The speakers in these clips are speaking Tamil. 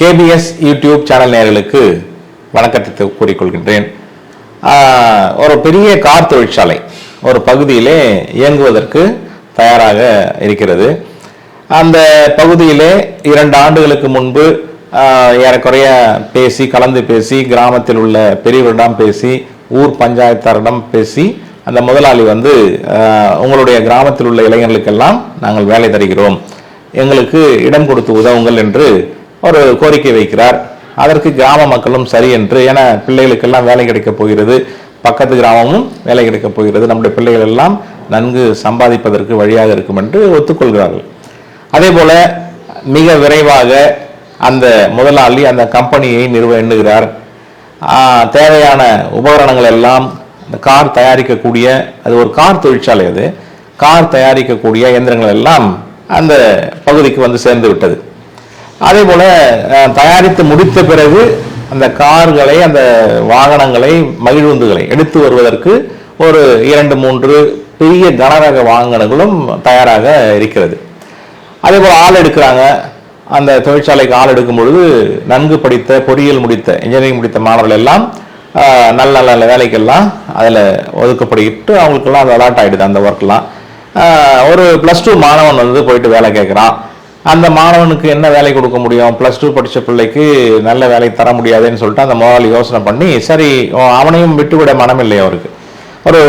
கேபிஎஸ் யூடியூப் சேனல் நேர்களுக்கு வணக்கத்தை கூறிக்கொள்கின்றேன். ஒரு பெரிய கார் தொழிற்சாலை ஒரு பகுதியிலே இயங்குவதற்கு தயாராக இருக்கிறது. அந்த பகுதியிலே இரண்டு ஆண்டுகளுக்கு முன்பு ஏறக்குறைய பேசி கலந்து பேசி கிராமத்தில் உள்ள பெரியவரிடம் பேசி ஊர் பஞ்சாயத்தாரிடம் பேசி அந்த முதலாளி வந்து உங்களுடைய கிராமத்தில் உள்ள இளைஞர்களுக்கெல்லாம் நாங்கள் வேலை தருகிறோம். எங்களுக்கு இடம் கொடுத்து உதவுங்கள் என்று ஒரு கோரிக்கை வைக்கிறார். அதற்கு கிராம மக்களும் சரி என்று ஏன்னா பிள்ளைகளுக்கெல்லாம் வேலை கிடைக்கப் போகிறது. பக்கத்து கிராமமும் வேலை கிடைக்கப் போகிறது. நம்முடைய பிள்ளைகள் எல்லாம் நன்கு சம்பாதிப்பதற்கு வழியாக இருக்கும் என்று ஒத்துக்கொள்கிறார்கள். அதே போல மிக விரைவாக அந்த முதலாளி அந்த கம்பெனியை நிறுவ எண்ணுகிறார். தேவையான உபகரணங்கள் எல்லாம் இந்த கார் தயாரிக்கக்கூடிய அது ஒரு கார் தொழிற்சாலை அது. கார் தயாரிக்கக்கூடிய இயந்திரங்கள் எல்லாம் அந்த பகுதிக்கு வந்து சேர்ந்து விட்டது. அதே போல தயாரித்து முடித்த பிறகு அந்த கார்களை அந்த வாகனங்களை மகிழ்வுந்துகளை எடுத்து வருவதற்கு ஒரு இரண்டு மூன்று பெரிய கனரக வாகனங்களும் தயாராக இருக்கிறது. அதே போல் ஆள் எடுக்கிறாங்க. அந்த தொழிற்சாலைக்கு ஆள் எடுக்கும் பொழுது நன்கு படித்த பொறியியல் முடித்த இன்ஜினியரிங் முடித்த மாணவர்கள் எல்லாம் நல்ல நல்ல நல்ல வேலைக்கெல்லாம் அதில் ஒதுக்கப்படிட்டு அவங்களுக்கெல்லாம் அது அலாட் ஆகிடுது அந்த ஒர்க்லாம் ஒரு ப்ளஸ் டூ மாணவன் வந்து போயிட்டு வேலை கேட்குறான். அந்த மாணவனுக்கு என்ன வேலை கொடுக்க முடியும்? ப்ளஸ் டூ படித்த பிள்ளைக்கு நல்ல வேலை தர முடியாதுன்னு சொல்லிட்டு அந்த முதலாளி யோசனை பண்ணி சரி அவனையும் விட்டுவிட மனமில்லை அவருக்கு. ஒரு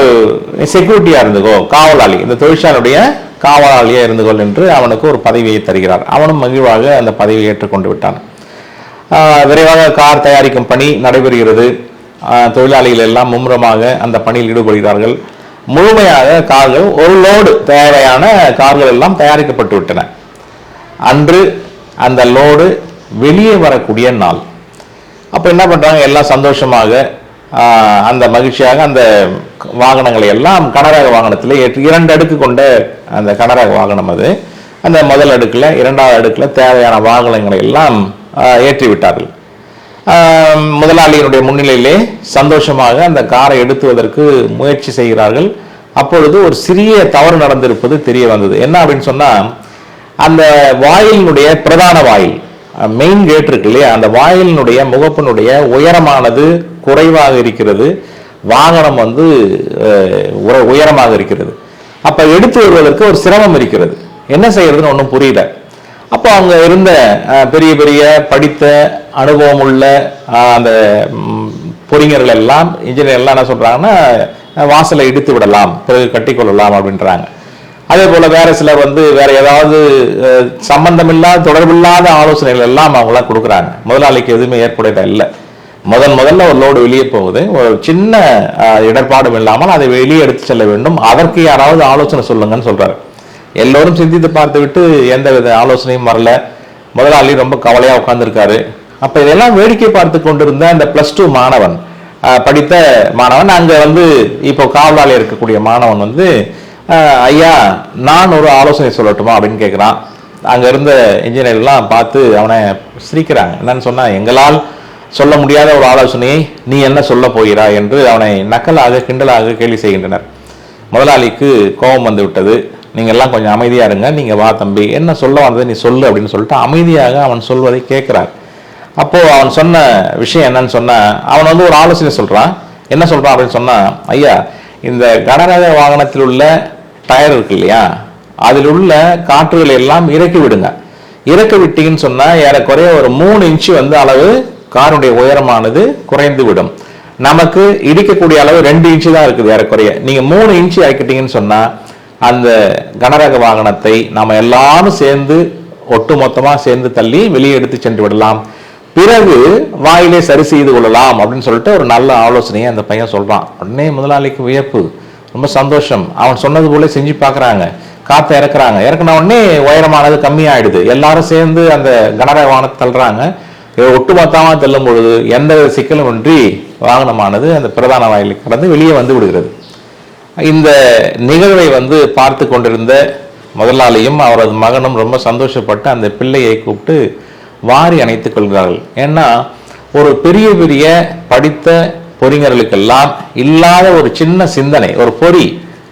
செக்யூரிட்டியாக இருந்துக்கோ காவலாளி இந்த தொழிற்சாலையுடைய காவலாளியாக இருந்துகொள் என்று அவனுக்கு ஒரு பதவியை தருகிறார். அவனும் மகிழ்வாக அந்த பதவியை ஏற்றுக்கொண்டு விட்டான். விரைவாக கார் தயாரிக்கும் பணி நடைபெறுகிறது. தொழிலாளிகள் எல்லாம் மும்முரமாக அந்த பணியில் ஈடுபடுகிறார்கள். முழுமையாக கார்கள் ஒரு லோடு தேவையான கார்கள் எல்லாம் தயாரிக்கப்பட்டு விட்டன. அன்று அந்த லோடு வெளியே வரக்கூடிய நாள். அப்போ என்ன பண்ணுறாங்க எல்லாம் சந்தோஷமாக அந்த மகிழ்ச்சியாக அந்த வாகனங்களை எல்லாம் கனரக வாகனத்தில் ஏற்று இரண்டு அடுக்கு கொண்ட அந்த கனரக வாகனம் அது. அந்த முதல் அடுக்கில் இரண்டாவது அடுக்கில் தேவையான வாகனங்களை எல்லாம் ஏற்றி விட்டார்கள். முதலாளியினுடைய முன்னிலையிலே சந்தோஷமாக அந்த காரை எடுத்துவதற்கு முயற்சி செய்கிறார்கள். அப்பொழுது ஒரு சிறிய தவறு நடந்திருப்பது தெரிய வந்தது. என்ன அப்படின்னு சொன்னால் அந்த வாயிலினுடைய பிரதான வாயில் மெயின் கேட் இருக்கு இல்லையா? அந்த வாயிலினுடைய முகப்பினுடைய உயரமானது குறைவாக இருக்கிறது. வாகனம் வந்து உயரமாக இருக்கிறது. அப்போ எடுத்து வருவதற்கு ஒரு சிரமம் இருக்கிறது. என்ன செய்யறதுன்னு ஒன்றும் புரியல. அப்போ அவங்க இருந்த பெரிய பெரிய படித்த அனுபவம் உள்ள அந்த பொறிஞர்கள் எல்லாம் இன்ஜினியர் எல்லாம் என்ன சொல்கிறாங்கன்னா வாசலை இடித்து விடலாம் பிறகு கட்டிக்கொள்ளலாம் அப்படின்றாங்க. அதே போல வேற சிலர் வந்து வேற ஏதாவது சம்பந்தமில்லாத தொடர்பில்லாத ஆலோசனைகள் எல்லாம் அவங்களாம் கொடுக்குறாங்க. முதலாளிக்கு எதுவுமே ஏற்புடையதா இல்லை. முதன் முதல்ல ஒரு லோடு வெளியே போகுது. ஒரு சின்ன இடர்பாடும் இல்லாமல் அதை வெளியே எடுத்து செல்ல வேண்டும். அதற்கு யாராவது ஆலோசனை சொல்லுங்கன்னு சொல்றாரு. எல்லோரும் சிந்தித்து பார்த்து விட்டு எந்த வித ஆலோசனையும் வரல. முதலாளி ரொம்ப கவலையா உட்காந்துருக்காரு அப்ப இதெல்லாம் வேடிக்கை பார்த்து கொண்டிருந்த அந்த பிளஸ் டூ மாணவன் படித்த மாணவன் அங்க வந்து இப்போ காவலாளி இருக்கக்கூடிய மாணவன் வந்து ஐயா நான் ஒரு ஆலோசனை சொல்லட்டுமா அப்படின்னு கேட்குறான் அங்கே இருந்த இன்ஜினியர்லாம் பார்த்து அவனை சிரிக்கிறாங்க. என்னன்னு சொன்னால் எங்களால் சொல்ல முடியாத ஒரு ஆலோசனையை நீ என்ன சொல்ல போகிறாய்? என்று அவனை நக்கலாக கிண்டலாக கேள்வி செய்கின்றனர். முதலாளிக்கு கோபம் வந்து விட்டது. நீங்க எல்லாம் கொஞ்சம் அமைதியாக இருங்க. நீங்கள் வா தம்பி. என்ன சொல்ல வந்தது நீ சொல்லு அப்படின்னு சொல்லிட்டு அமைதியாக அவன் சொல்வதை கேட்குறான் அப்போது அவன் சொன்ன விஷயம் என்னன்னு சொன்னால் அவன் வந்து ஒரு ஆலோசனை சொல்கிறான் என்ன சொல்கிறான் அப்படின்னு சொன்னால் ஐயா இந்த கனரக வாகனத்தில் உள்ள டயர் இருக்கு இல்லையா? அதில் உள்ள காற்றுகளை எல்லாம் இறக்கி விடுங்க இறக்கி விட்டீங்கன்னு சொன்னால் ஏறக்குறைய ஒரு மூணு இன்ச்சு வந்து அளவு காருடைய உயரமானது குறைந்து விடும் நமக்கு இடிக்கக்கூடிய அளவு ரெண்டு இன்ச்சு தான் இருக்குது ஏறக்குறைய நீங்கள் மூணு இன்ச்சு இறக்கிட்டீங்கன்னு சொன்னால் அந்த கனரக வாகனத்தை நம்ம எல்லாரும் சேர்ந்து ஒட்டு மொத்தமாக சேர்ந்து தள்ளி வெளியே எடுத்து சென்று விடலாம். பிறகு வாயிலே சரி செய்து கொள்ளலாம் அப்படின்னு சொல்லிட்டு ஒரு நல்ல ஆலோசனையை அந்த பையன் சொல்கிறான் உடனே முதலாளிக்கு வியப்பு. ரொம்ப சந்தோஷம். அவன் சொன்னது போல செஞ்சு பார்க்குறாங்க. காற்றை இறக்குறாங்க. இறக்குன உடனே உயரமானது கம்மியாயிடுது. எல்லாரும் சேர்ந்து அந்த கனரக வாகனத்தை தள்ளுறாங்க ஒட்டுமொத்தமாக தள்ளும் பொழுது எந்த வித சிக்கலும் இன்றி வாகனமானது அந்த பிரதான வாயிலை கடந்து வெளியே வந்து விடுகிறது. இந்த நிகழ்வை வந்து பார்த்து கொண்டிருந்த முதலாளியும் அவரது மகனும் ரொம்ப சந்தோஷப்பட்டு அந்த பிள்ளையை கூப்பிட்டு வாரி அணைத்துக் கொள்கிறார்கள். ஏன்னா ஒரு பெரிய பெரிய படித்த பொறிஞர்களுக்கெல்லாம் இல்லாத ஒரு சின்ன சிந்தனை ஒரு பொறி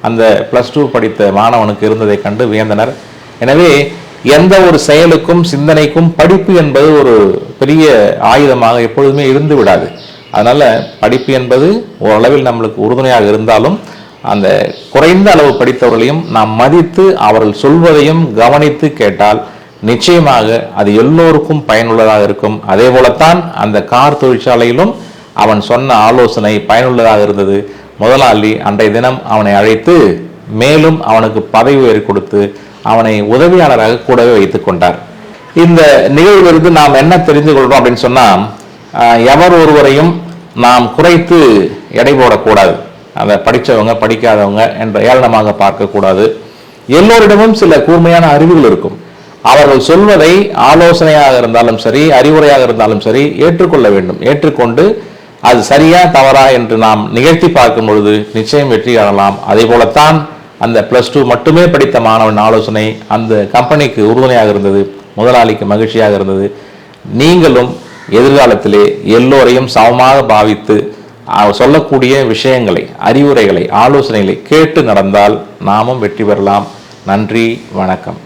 அந்த ப்ளஸ் டூ படித்த மாணவனுக்கு இருந்ததை கண்டு வியந்தனர். எனவே எந்த ஒரு செயலுக்கும் சிந்தனைக்கும் படிப்பு என்பது ஒரு பெரிய ஆயுதமாக எப்பொழுதுமே இருந்து விடாது. அதனால் படிப்பு என்பது ஓரளவில் நம்மளுக்கு உறுதுணையாக இருந்தாலும் அந்த குறைந்த அளவு படித்தவர்களையும் நாம் மதித்து அவர்கள் சொல்வதையும் கவனித்து கேட்டால் நிச்சயமாக அது எல்லோருக்கும் பயனுள்ளதாக இருக்கும். அதே போலத்தான் அந்த கார் தொழிற்சாலையிலும் அவன் சொன்ன ஆலோசனை பயனுள்ளதாக இருந்தது. முதலாளி அன்றைய தினம் அவனை அழைத்து மேலும் அவனுக்கு பதவி உயர் கொடுத்து அவனை உதவியாளராக கூடவே வைத்துக் கொண்டார். இந்த நிகழ்விலிருந்து நாம் என்ன தெரிந்து கொள்றோம் அப்படின்னு சொன்னா எவர் ஒருவரையும் நாம் குறைத்து எடை போடக்கூடாது. அந்த படித்தவங்க படிக்காதவங்க என்ற ஏளனமாக பார்க்கக்கூடாது. எல்லோரிடமும் சில கூர்மையான அறிவுகள் இருக்கும். அவர்கள் சொல்வதை ஆலோசனையாக இருந்தாலும் சரி அறிவுரையாக இருந்தாலும் சரி ஏற்றுக்கொள்ள வேண்டும். ஏற்றுக்கொண்டு அது சரியா தவறா என்று நாம் நிகழ்த்தி பார்க்கும் பொழுது நிச்சயம் வெற்றி காணலாம். அதே போலத்தான் அந்த பிளஸ் டூ மட்டுமே படித்த மாணவன் ஆலோசனை அந்த கம்பெனிக்கு உறுதுணையாக இருந்தது முதலாளிக்கு மகிழ்ச்சியாக இருந்தது. நீங்களும் எதிர்காலத்திலே எல்லோரையும் சமமாக பாவித்து சொல்லக்கூடிய விஷயங்களை அறிவுரைகளை ஆலோசனைகளை கேட்டு நடந்தால் நாமும் வெற்றி பெறலாம். நன்றி வணக்கம்.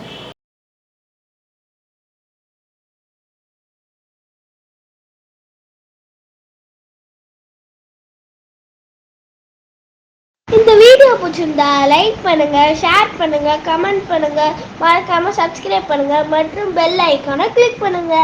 வீடியோ பிடிச்சிருந்தா லைக் பண்ணுங்க ஷேர் பண்ணுங்க கமெண்ட் பண்ணுங்க. மறக்காம சப்ஸ்கிரைப் பண்ணுங்க. மற்றும் பெல் ஐக்கானை கிளிக் பண்ணுங்க.